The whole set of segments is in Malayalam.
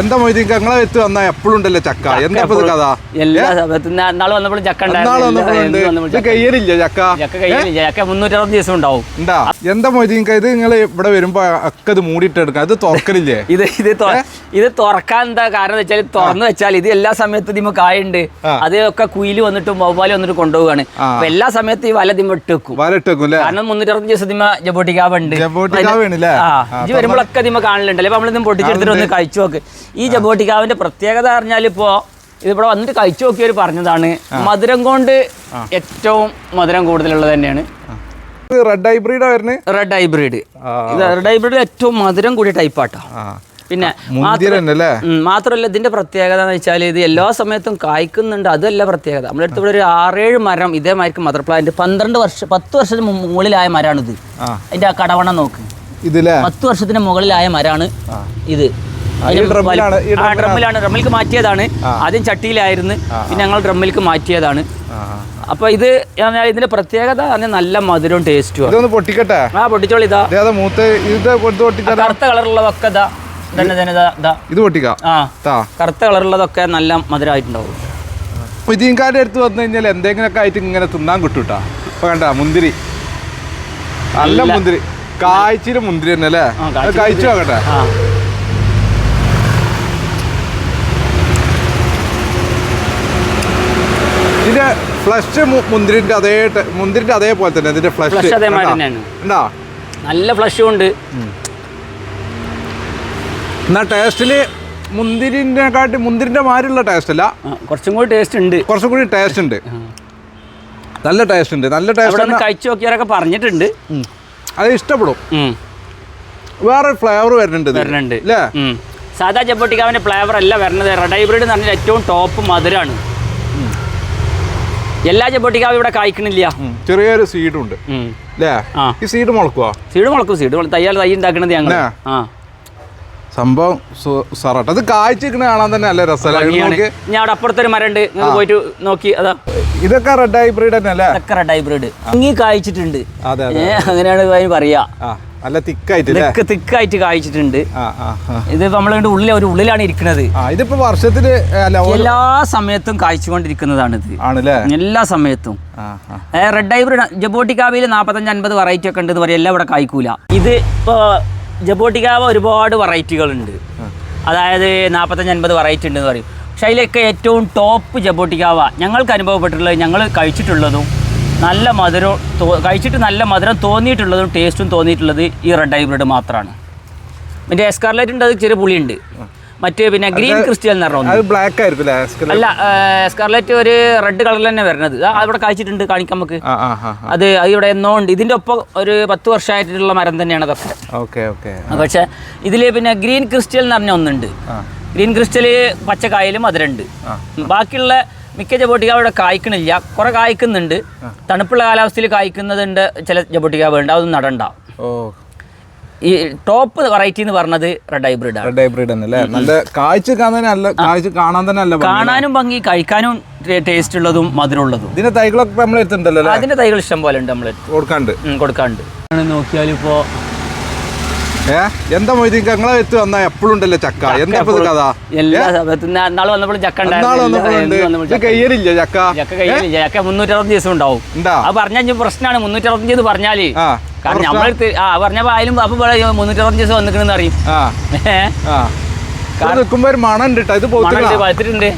എന്താ മൊയ്തീൻ? നിങ്ങളെ വെത്ത് വന്നാ എപ്പോഴും ഉണ്ടല്ലോ ചക്ക. എന്താ ഇപ്പൊ ഇത് കഥ? എല്ലാ നാളെ വന്നപ്പോഴും ചക്ക ഉണ്ടായിരുന്നു. കയ്യലില്ല ചക്ക? ചക്ക കയ്യിലില്ല. ചക്ക മുന്നൂറ്ററുപത് ദിവസം ഉണ്ടാവും. ഉണ്ടാ? എന്താ മൊയ്തീൻ ഇത്? നിങ്ങൾ ഇവിടെ വരുമ്പോ ഒക്കെ ഇത് മൂടിയിട്ട് അത് ഇത് തുറക്കലില്ലേ? ഇത് ഇത് ഇത് തുറക്കാൻ എന്താ കാരണം വെച്ചാൽ തുറന്നു വെച്ചാൽ ഇത് എല്ലാ സമയത്തും ഇതിമ കായുണ്ട്. അതൊക്കെ കുയിൽ വന്നിട്ട് വവ്വാൽ വന്നിട്ട് കൊണ്ടുപോവാണ്. അപ്പൊ എല്ലാ സമയത്തും ഈ വല ഇതിമ ഇട്ട് വെക്കും വലട്ട് വെക്കും കാരണം മുന്നൂറ്ററുപത് ദിവസം ഇതിമ ജബോട്ടിക്കാവുണ്ട്. ഇത് വരുമ്പോഴൊക്കെ ഇതിമ കാണലുണ്ടല്ലോ അപ്പൊ നമ്മളിതും പൊട്ടിച്ചെടുത്തിട്ട് ഒന്ന് കഴിച്ചു നോക്ക്. ഈ ജബോട്ടിക്കാവിന്റെ പ്രത്യേകത പറഞ്ഞാൽ ഇപ്പോ ഇതിവിടെ വന്നിട്ട് കഴിച്ചു നോക്കിയവർ പറഞ്ഞതാണ് മധുരം കൊണ്ട് ഏറ്റവും മധുരം കൂടുതലുള്ളത് തന്നെയാണ്. ഇത് റെഡ് ഹൈബ്രിഡാ വരുന്നത് റെഡ് ഹൈബ്രിഡ് ഇത് റെഡ് ഹൈബ്രിഡ് ഏറ്റവും മധുരം കൂടിയ ടൈപ്പാട്ടോ പിന്നെ മാത്രമല്ല ഇതിന്റെ പ്രത്യേകത എന്ന് വെച്ചാൽ ഇത് എല്ലാ സമയത്തും കായ്ക്കുന്നുണ്ട്. അതല്ല പ്രത്യേകത. നമ്മുടെ അടുത്ത് ഇവിടെ ഒരു ആറേഴ് മരം ഇതേമാതിരി മദർ പ്ലാന്റ് പന്ത്രണ്ട് വർഷം പത്ത് വർഷത്തിന് മുകളിലായ മരമാണിത് ഇത് അതിന്റെ ആ കടവണം നോക്ക്. പത്ത് വർഷത്തിന് മുകളിലായ മരമാണ് ഇത്. ഡ്രമ്മിലാണ് ഡ്രമ്മിൽക്ക് ഡ്രമ്മിലേക്ക് മാറ്റിയതാണ്. ആദ്യം ചട്ടിയിലായിരുന്നു. പിന്നെ ഞങ്ങൾ ഡ്രമ്മിൽക്ക് മാറ്റിയതാണ്. ആ, ആ. അപ്പൊ ഇത് പറഞ്ഞാൽ ഇതിന്റെ പ്രത്യേകത പറഞ്ഞാൽ നല്ല മധുരവും ടേസ്റ്റും ഇതൊന്ന് പൊട്ടിക്കട്ടെ? ആ പൊട്ടിച്ചോളി ഇതാ. മൂത്ത് ഇത് കറുത്ത കളറുള്ളതൊക്കെ ഇതാ. തന്നെ തന്നെ ഇതാ ഇതാ. പൊട്ടിക്കാം. ആ കറുത്ത കളറുള്ളതൊക്കെ നല്ല മധുരമായിട്ടുണ്ടാവും മുജീൻകാരുടെ അടുത്ത് വന്നു കഴിഞ്ഞാൽ എന്തെങ്കിലുമൊക്കെ ആയിട്ട് ഇങ്ങനെ തിന്നാൻ കിട്ടൂട്ടാ. ഇപ്പൊ കണ്ട മുന്തിരി. നല്ല മുന്തിരി. കായ്ച്ചിൽ മുന്തിരി തന്നെ അല്ലേ? കഴിച്ചു നോക്കട്ടെ. ഇതിന്റെ ഫ്ലഷ് മുന്തിരിന്റെ അതേ മുന്തിരിന്റെ അതേപോലെ തന്നെ ഇതിന്റെ ഫ്ലഷ് അതേമാതിരി തന്നെയാണ്. നല്ല ഫ്ലഷും ഉണ്ട്. എന്നാ ടേസ്റ്റിൽ മുന്തിരിനെക്കാട്ടി മുന്തിരിന്റെ മാതിരിയുള്ള ടേസ്റ്റ് അല്ല. കുറച്ചും കൂടി ടേസ്റ്റ് ഉണ്ട്. കുറച്ചും കൂടി ടേസ്റ്റ് ഉണ്ട്. നല്ല ടേസ്റ്റ് ഉണ്ട്. നല്ല ടേസ്റ്റ് കഴിച്ചു നോക്കിയവരൊക്കെ പറഞ്ഞിട്ടുണ്ട്. അത് ഇഷ്ടപ്പെടും. വേറെ ഫ്ലേവർ വരുന്നുണ്ട്. വരുന്നുണ്ട്. അല്ലേ. സാധാ ജപ്പൊട്ടിക്കാവിന്റെ ഫ്ലേവർ അല്ല വരുന്നത്. റെഡ് ഹൈബ്രിഡ് എന്ന് പറഞ്ഞാൽ ഏറ്റവും ടോപ്പ് മധുരമാണ് എല്ലാ ജബോട്ടിക്കാവും ഇവിടെ കായ്ക്കണില്ല. ചെറിയൊരു സീഡ് ഉണ്ട്. അല്ലേ ഈ സീഡ് മുളക്കുവാ? സീഡ് മുളക്കും സീഡ് തയ്യാൽ തൈ ഉണ്ടാക്കണത് ഞങ്ങൾ ആ. സംഭവം സറാട്ട്. അത് കായ്ച്ചിരിക്കണ കാണാൻ തന്നെ നല്ല രസമാണ് ഞാൻ അവിടെ അപ്പുറത്തൊരു മരണ്ട് പോയിട്ട് നോക്കി. അതാ. ഇതൊക്കെ റെഡ് ഹൈബ്രിഡ് തന്നെ അല്ലേ ഇതൊക്കെ റെഡ് ഹൈബ്രിഡ് ഇങ്ങി കായ്ച്ചിട്ടുണ്ട്. അങ്ങനെയാണ് പറയാ. നല്ല തിക്കായിട്ട് ഇതൊക്കെ തിക്കായിട്ട് കായ്ച്ചിട്ടുണ്ട്. ഇത് നമ്മളുടെ ഉള്ളിൽ ഒരു ഉള്ളിലാണ് ഇരിക്കുന്നത് ഇതിപ്പോ വർഷത്തിൽ എല്ലാ സമയത്തും കായ്ച്ചുകൊണ്ടിരിക്കുന്നതാണ് ഇത് ആണല്ലേ? എല്ലാ സമയത്തും. റെഡ് ഹൈബ്രിഡ് ജബോട്ടിക്കാവിൽ നാൽപ്പത്തഞ്ച് അൻപത് വെറൈറ്റി ഒക്കെ ഉണ്ടെന്ന് പറയാം എല്ലാം ഇവിടെ കായ്ക്കൂല. ഇത് ഇപ്പോ ജബോട്ടിക്കാവ ഒരുപാട് വെറൈറ്റികളുണ്ട് അതായത് നാൽപ്പത്തഞ്ച് അൻപത് വെറൈറ്റി ഉണ്ടെന്ന് പറയും. പക്ഷെ അതിലൊക്കെ ഏറ്റവും ടോപ്പ് ജബോട്ടിക്കാവ. ഞങ്ങൾക്ക് അനുഭവപ്പെട്ടിട്ടുള്ളത് ഞങ്ങൾ കഴിച്ചിട്ടുള്ളതും നല്ല മധുരം കഴിച്ചിട്ട് നല്ല മധുരം തോന്നിയിട്ടുള്ളതും ടേസ്റ്റും തോന്നിയിട്ടുള്ളത് ഈ റെഡ് ഹൈബ്രിഡ് മാത്രമാണ് പിന്നെ എസ്കാർലൈറ്റ് ഉണ്ട് അത് ചെറിയ പുളിയുണ്ട്. മറ്റേ പിന്നെ ഗ്രീൻ ക്രിസ്റ്റൽ എന്ന് പറഞ്ഞു ബ്ലാക്ക് ആയിരിക്കും അല്ലേ അല്ല സ്കാർലറ്റ് ഒരു റെഡ് കളറിൽ തന്നെ വരുന്നത്. അവിടെ കഴിച്ചിട്ടുണ്ട് കാണിക്കാം നമുക്ക്. അത് ഇവിടെ എന്നോ ഉണ്ട്. ഇതിന്റെ ഒപ്പം ഒരു പത്ത് വർഷമായിട്ടുള്ള മരം തന്നെയാണ് അതൊക്കെ. ഓക്കെ ഓക്കെ പക്ഷെ ഇതിൽ പിന്നെ ഗ്രീൻ ക്രിസ്റ്റൽ എന്ന് പറഞ്ഞ ഒന്നുണ്ട്. ഗ്രീൻ ക്രിസ്റ്റൽ പച്ചക്കായലും അതിലുണ്ട് ബാക്കിയുള്ള മിക്ക ജബോട്ടിക അവിടെ കായ്ക്കണില്ല. കുറെ കായ്ക്കുന്നുണ്ട്. തണുപ്പുള്ള കാലാവസ്ഥയിൽ കായ്ക്കുന്നതുണ്ട് ചില ജബോട്ടിക വേണ്ട അതൊന്നും നടണ്ട. ഈ ടോപ്പ് വെറൈറ്റി എന്ന് പറഞ്ഞത് റെഡ് ഹൈബ്രിഡ് റെഡ് ഹൈബ്രിഡ് അല്ലേ? നല്ല കാഴ്ച കാണാൻ തന്നെ നല്ല കാഴ്ച കാണാൻ തന്നെ നല്ല. കാണാനും ഭംഗി കഴിക്കാനും ടേസ്റ്റ് ഉള്ളതും മധുരമുള്ളതും. ഇതിന്റെ തൈകളൊക്കെ നമ്മൾ എടുത്തിട്ടുണ്ടല്ലോ അതിന്റെ തൈകൾ ഇഷ്ടം പോലെ ഉണ്ട് നമ്മൾ കൊടുക്കാണ്ട്. കൊടുക്കാണ്ട്. നോക്കിയാൽ ഇപ്പോ ഏ? എന്താ മൊയ്തീൻ? നിങ്ങളെ വെച്ച് വന്നാ എപ്പോഴും ഉണ്ടല്ലോ ചക്ക. എന്താ ഇപ്പൊ കഥ? എല്ലാ നാളെ വന്നപ്പോഴും ചക്ക ഇത് ചക്ക. കയ്യലില്ല ചക്ക? ചക്ക കയ്യിലില്ല. ചക്ക മുന്നൂറ്ററുപത് ദിവസം ഉണ്ടാവും. ഉണ്ടാ അത് പറഞ്ഞ പ്രശ്നമാണ് മുന്നൂറ്ററുപത്തഞ്ച് എന്ന് പറഞ്ഞാൽ കാരണം നമ്മളെടുത്ത് ആ പറഞ്ഞപ്പോ ആയാലും അപ്പൊ മുന്നൂറ്ററുപത്തഞ്ച് ദിവസം വന്നിക്കണെന്ന് അറിയും. ഇത് നിൽക്കുമ്പോ ഒരു മണം ഉണ്ട് ഇത് പഴുത്തിട്ടുണ്ട്.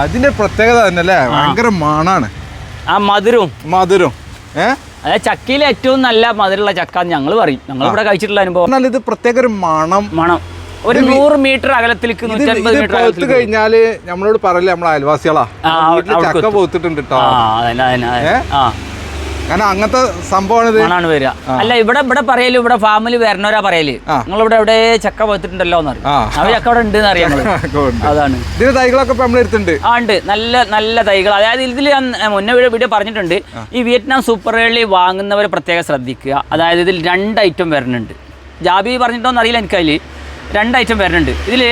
അതിന്റെ പ്രത്യേകത തന്നെ അല്ലേ? ഭയങ്കര മണാണ്. ആ മധുരവും. മധുരം ഏ? അതായത് ചക്കയിൽ ഏറ്റവും നല്ല മധുരമുള്ള ചക്ക ഞങ്ങൾ പറയും. ഞങ്ങൾ ഇവിടെ കഴിച്ചിട്ടുള്ള അനുഭവം. എന്നാൽ ഇത് പ്രത്യേക ഒരു മണം. മണം. ഒരു നൂറ് മീറ്റർ അകലത്തിലേക്ക് ഇത് മീറ്റർ കഴിഞ്ഞാൽ നമ്മളോട് പറയല്ലേ നമ്മളെ അയൽവാസികളാ. ചക്ക. പോത്തിട്ടുണ്ട് കേട്ടോ കാരണം അങ്ങനത്തെ സംഭവമാണ് മണാണ് വരിക. അല്ല ഇവിടെ ഇവിടെ പറയൽ ഇവിടെ ഫാമിലി വരണവരാ പറയൽ. നിങ്ങൾ ഇവിടെ എവിടെ ചക്ക പോയിട്ടുണ്ടല്ലോ എന്ന്. അവ ചക്ക അവിടെ ഉണ്ട് അറിയാം അതാണ്. തൈകളൊക്കെ നമ്മൾ ആ ഉണ്ട്. നല്ല നല്ല തൈകൾ അതായത് ഇതിൽ ഞാൻ മുന്നേ വീഡിയോ പറഞ്ഞിട്ടുണ്ട്. ഈ വിയറ്റ്നാം സൂപ്പർ വേളി വാങ്ങുന്നവരെ പ്രത്യേകം ശ്രദ്ധിക്കുക. അതായത് ഇതിൽ രണ്ട് ഐറ്റം വരുന്നുണ്ട് ജാബി പറഞ്ഞിട്ടോന്ന് അറിയില്ല എനിക്കതിൽ രണ്ട് ഐറ്റം വരുന്നുണ്ട് ഇതിൽ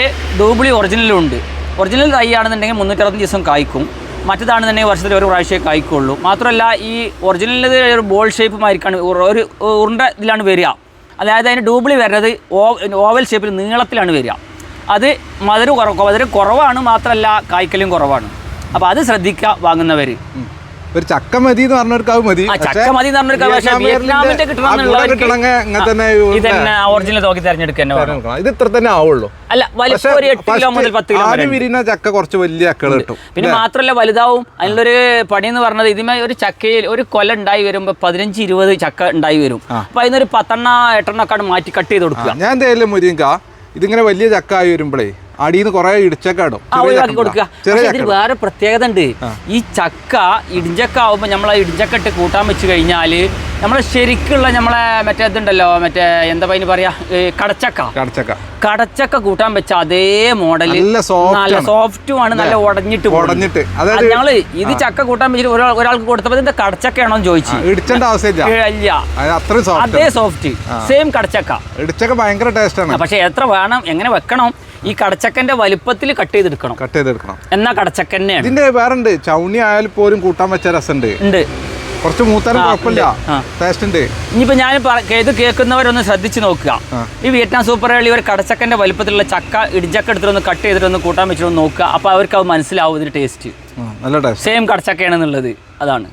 ഡൂബ്ലി ഒറിജിനലും ഉണ്ട്. ഒറിജിനൽ തൈ ആണെന്നുണ്ടെങ്കിൽ മുന്നൂറ്ററുപത്തഞ്ച് ദിവസം കായ്ക്കും. മറ്റേതാണെന്നുണ്ടെങ്കിൽ വർഷത്തിൽ ഒരു പ്രാവശ്യമേ കായ്ക്കുള്ളൂ മാത്രമല്ല ഈ ഒറിജിനലിന്റെ ഒരു ബോൾ ഷേപ്പുമായിരിക്കാണ് ഒരു ഉരുണ്ട ഇതിലാണ് വരിക. അതായത് അതിന് ഡൂബിളി വരുന്നത് ഓവൽ ഷേപ്പിൽ നീളത്തിലാണ് വരിക. അത് മധുര കുറവ് മധുര കുറവാണ് മാത്രമല്ല കായ്ക്കലും കുറവാണ്. അപ്പോൾ അത് ശ്രദ്ധിക്കുക വാങ്ങുന്നവർ ഒരു ചക്ക മതി എന്ന് പറഞ്ഞവർക്ക് അത് മതി. ചക്ക മതി എന്ന് പറഞ്ഞൊരു പക്ഷേ വിയറ്റ്നാമിന്റെ കിട്ടണമെന്നുള്ളവർക്ക് കിട്ടണമെങ്കിൽ അങ്ങനെ തന്നെ ഒറിജിനൽ തോക്കി തിരഞ്ഞെടുക്കുക ഇത് ഇത്ര തന്നെ ആവുള്ളൂ. അല്ല വലിപ്പം ഒരു എട്ട് കിലോ മുതൽ പത്ത് കിലോ ആദ്യം. വിരിയുന്ന ചക്ക കുറച്ച് വലിയ കിട്ടും. പിന്നെ മാത്രമല്ല വലുതാവും. അതിലൊരു പണി എന്ന് പറഞ്ഞത് ഇതിമേ ഒരു ചക്കയിൽ ഒരു കൊല ഉണ്ടായി വരുമ്പോൾ പതിനഞ്ച് ഇരുപത് ചക്ക ഉണ്ടായി വരും. അപ്പൊ അതിനൊരു പത്തെണ്ണ എട്ടെണ്ണ ഒക്കെ അങ്ങട് മാറ്റി കട്ട് ചെയ്ത് കൊടുക്കുക. ഞാൻ എന്തായാലും മുരിങ്ക ഇതിങ്ങനെ വലിയ ചക്ക ആയി വരുമ്പോഴേ അടിയിൽ കുറേ ഇടിച്ചക്ക ഇടും ഒഴിവാക്കി കൊടുക്കുക. പക്ഷേ ഇതിന് വേറെ പ്രത്യേകത ഉണ്ട്. ഈ ചക്ക ഇടിഞ്ചക്ക ആവുമ്പോൾ നമ്മൾ ആ ഇടിഞ്ചക്ക ഇട്ട് കൂട്ടാൻ വെച്ച് കഴിഞ്ഞാൽ നമ്മളെ ശരിക്കുള്ള നമ്മളെ മറ്റേ ഇതുണ്ടല്ലോ മറ്റേ എന്താ പറയുക പറയാ? കടച്ചക്ക. കടച്ചക്ക. കടച്ചക്ക കൂട്ടാൻ വെച്ച അതേ മോഡൽ നല്ല സോഫ്റ്റും ആണ്. നല്ല ഉടഞ്ഞിട്ട് ഉടഞ്ഞിട്ട്. ഞങ്ങൾ ഇത് ചക്ക കൂട്ടാൻ വെച്ചിട്ട് ഒരാൾ ഒരാൾക്ക് കൊടുത്തപ്പോൾ ഇതിന്റെ കടച്ചക്കയാണോ ചോദിച്ചു. ഇടിച്ചേണ്ട ആവശ്യമില്ല അതേ സോഫ്റ്റ് സെയിം കടച്ചക്ക. ഇടിച്ചക്ക ഭയങ്കര ടേസ്റ്റ് ആണ്. പക്ഷെ എത്ര വേണം എങ്ങനെ വെക്കണം ഈ കടച്ചക്കന്റെ വലുപ്പത്തിൽ കട്ട് ചെയ്തെടുക്കണം. കട്ട് ചെയ്തെടുക്കണം. എന്നാ കടച്ചക്കന്നെ ഇതിന്റെ വേറെ ഉണ്ട് ചൗണി ആയാലും പോലും കൂട്ടാൻ വെച്ച രസമുണ്ട് ഉണ്ട്. കുറച്ച് മൂത്താലും കുഴപ്പമില്ല. ടേസ്റ്റ് ഉണ്ട് ഇനിയിപ്പോൾ ഞാൻ ഇത് കേൾക്കുന്നവരൊന്ന് ശ്രദ്ധിച്ചു നോക്കുക. ഈ വിയറ്റ്നാം സൂപ്പർ ഹൈലി ഒരു കടച്ചക്കന്റെ വലുപ്പത്തിലുള്ള ചക്ക ഇടിച്ചക്ക എടുത്തിട്ടൊന്ന് കട്ട് ചെയ്തിട്ടൊന്ന് കൂട്ടാൻ വെച്ചിട്ടൊന്ന് നോക്കുക. അപ്പൊ അവർക്ക് അത് മനസ്സിലാവും ഇതിന്റെ ടേസ്റ്റ്. നല്ല ടേസ്റ്റ്. സെയിം കടച്ചക്കയാണെന്നുള്ളത്. അതാണ്.